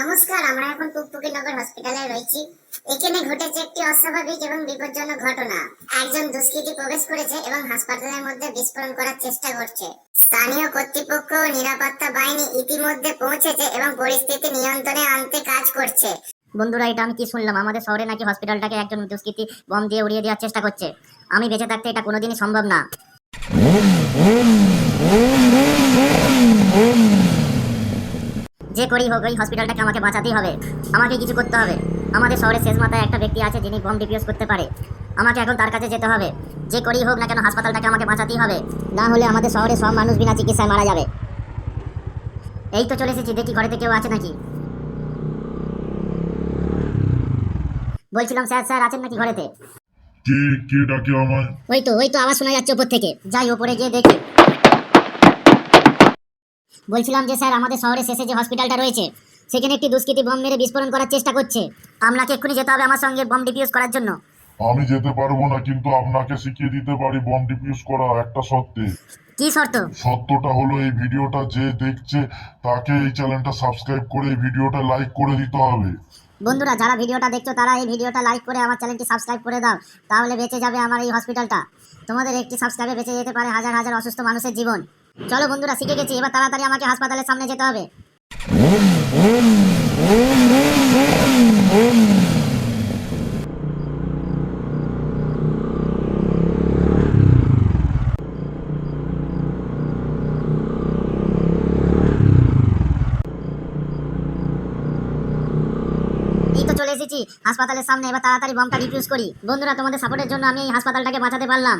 নমস্কার, আমরা এখন টুকটুকি নগর হসপিটালে রয়েছি। এখানে ঘটেছে একটি অস্বাভাবিক এবং বিপজ্জনক ঘটনা। একজন দুষ্কৃতী প্রবেশ করেছে এবং হাসপাতালের মধ্যে বিস্ফোরণ করার চেষ্টা করছে। স্থানীয় কর্তৃপক্ষ ও নিরাপত্তা বাহিনী ইতিমধ্যে পৌঁছেছে এবং পরিস্থিতি নিয়ন্ত্রণে আনতে কাজ করছে। বন্ধুরা, এটা আমি কি শুনলাম? আমাদের শহরে নাকি হসপিটালটাকে একজন দুষ্কৃতী বম দিয়ে উড়িয়ে দেওয়ার চেষ্টা করছে। আমি বেঁচে থাকতে এটা কোনোদিনই সম্ভব না। যে করেই হোক ওই হসপিটালটাকে আমাকে বাঁচাতেই হবে। আমাকে কিছু করতে হবে। আমাদের শহরের শেষ মাথায় একটা ব্যক্তি আছে যিনি বম ডিপিউজ করতে পারে। আমাকে এখন তার কাছে যেতে হবে। যে করেই হোক না কেন হাসপাতালটাকে আমাকে বাঁচাতেই হবে। না হলে আমাদের শহরে সব মানুষ বিনা চিকিৎসায় মারা যাবে। এই তো চলে এসেছি। দেখি ঘরেতে কেউ আছে নাকি? বলছিলাম স্যার স্যার আছেন নাকি ঘরেতে? কে কে ডাকে আমায়? ওই তো ওই তো আওয়াজ শোনা যাচ্ছে উপর থেকে। যাই উপরে গিয়ে দেখি। বলছিলাম যে স্যার আমাদের শহরের শেষে যে হসপিটালটা রয়েছে সেখানে একটি দুষ্কৃতী বোম মেরে বিস্ফোরণ করার চেষ্টা করছে। আপনাকে এক্ষুনি যেতে হবে আমার সঙ্গে বোম ডিফিউজ করার জন্য। আমি যেতে পারব না কিন্তু আপনাকে শিখিয়ে দিতে পারি বম ডিফিউজ করা একটা সত্যি কি শর্ত? সত্যটা হলো এই ভিডিওটা যে দেখছে তাকে এই চ্যানেলটা সাবস্ক্রাইব করে এই ভিডিওটা লাইক করে দিতে হবে। বন্ধুরা যারা ভিডিওটা দেখছ তারা এই ভিডিওটা লাইক করে আমার চ্যানেলটি সাবস্ক্রাইব করে দাও। তাহলে বেঁচে যাবে আমার এই হসপিটালটা তোমাদের একটি সাবস্ক্রাইবে বেঁচে যেতে পারে হাজার হাজার অসুস্থ মানুষের জীবন। চলো বন্ধুরা, শিখে গেছি। এবার তাড়াতাড়ি আমাকে হাসপাতালের সামনে যেতে হবে। চলে এসেছি হাসপাতালের সামনে। এবার তাড়াতাড়ি বমটা ডিফিউজ করি। বন্ধুরা, তোমাদের সাপোর্টের জন্য আমি এই হাসপাতালটাকে বাঁচাতে পারলাম।